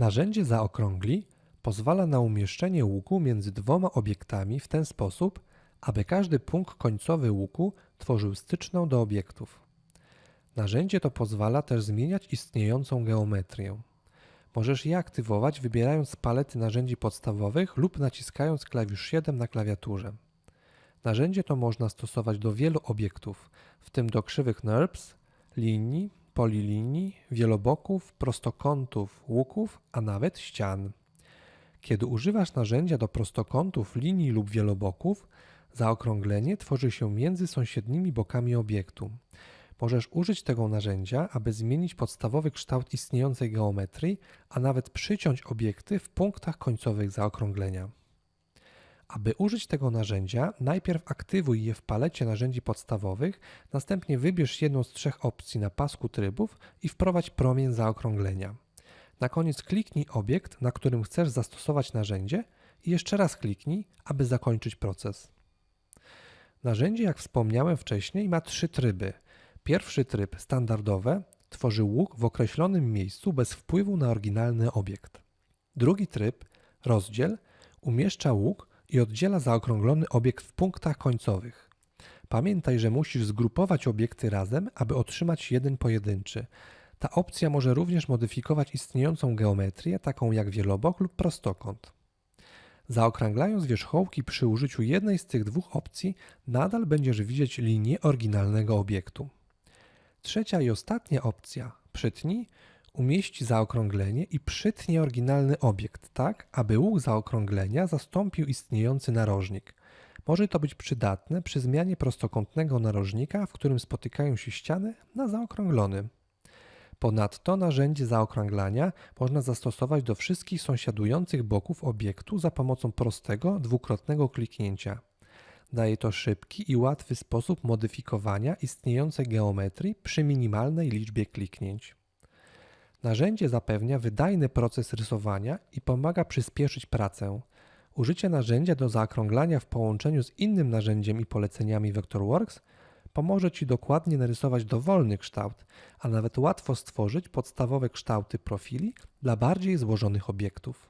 Narzędzie zaokrągli pozwala na umieszczenie łuku między dwoma obiektami w ten sposób, aby każdy punkt końcowy łuku tworzył styczną do obiektów. Narzędzie to pozwala też zmieniać istniejącą geometrię. Możesz je aktywować wybierając z palety narzędzi podstawowych lub naciskając klawisz 7 na klawiaturze. Narzędzie to można stosować do wielu obiektów, w tym do krzywych NURBS, linii, polilinii, wieloboków, prostokątów, łuków, a nawet ścian. Kiedy używasz narzędzia do prostokątów, linii lub wieloboków, zaokrąglenie tworzy się między sąsiednimi bokami obiektu. Możesz użyć tego narzędzia, aby zmienić podstawowy kształt istniejącej geometrii, a nawet przyciąć obiekty w punktach końcowych zaokrąglenia. Aby użyć tego narzędzia, najpierw aktywuj je w palecie narzędzi podstawowych, następnie wybierz jedną z trzech opcji na pasku trybów i wprowadź promień zaokrąglenia. Na koniec kliknij obiekt, na którym chcesz zastosować narzędzie i jeszcze raz kliknij, aby zakończyć proces. Narzędzie, jak wspomniałem wcześniej, ma trzy tryby. Pierwszy tryb, standardowe, tworzy łuk w określonym miejscu bez wpływu na oryginalny obiekt. Drugi tryb, rozdziel, umieszcza łuk i oddziela zaokrąglony obiekt w punktach końcowych. Pamiętaj, że musisz zgrupować obiekty razem, aby otrzymać jeden pojedynczy. Ta opcja może również modyfikować istniejącą geometrię, taką jak wielobok lub prostokąt. Zaokrąglając wierzchołki przy użyciu jednej z tych dwóch opcji, nadal będziesz widzieć linię oryginalnego obiektu. Trzecia i ostatnia opcja, przytnij, umieści zaokrąglenie i przytnie oryginalny obiekt tak, aby łuk zaokrąglenia zastąpił istniejący narożnik. Może to być przydatne przy zmianie prostokątnego narożnika, w którym spotykają się ściany, na zaokrąglony. Ponadto narzędzie zaokrąglania można zastosować do wszystkich sąsiadujących boków obiektu za pomocą prostego, dwukrotnego kliknięcia. Daje to szybki i łatwy sposób modyfikowania istniejącej geometrii przy minimalnej liczbie kliknięć. Narzędzie zapewnia wydajny proces rysowania i pomaga przyspieszyć pracę. Użycie narzędzia do zaokrąglania w połączeniu z innym narzędziem i poleceniami Vectorworks pomoże Ci dokładnie narysować dowolny kształt, a nawet łatwo stworzyć podstawowe kształty profili dla bardziej złożonych obiektów.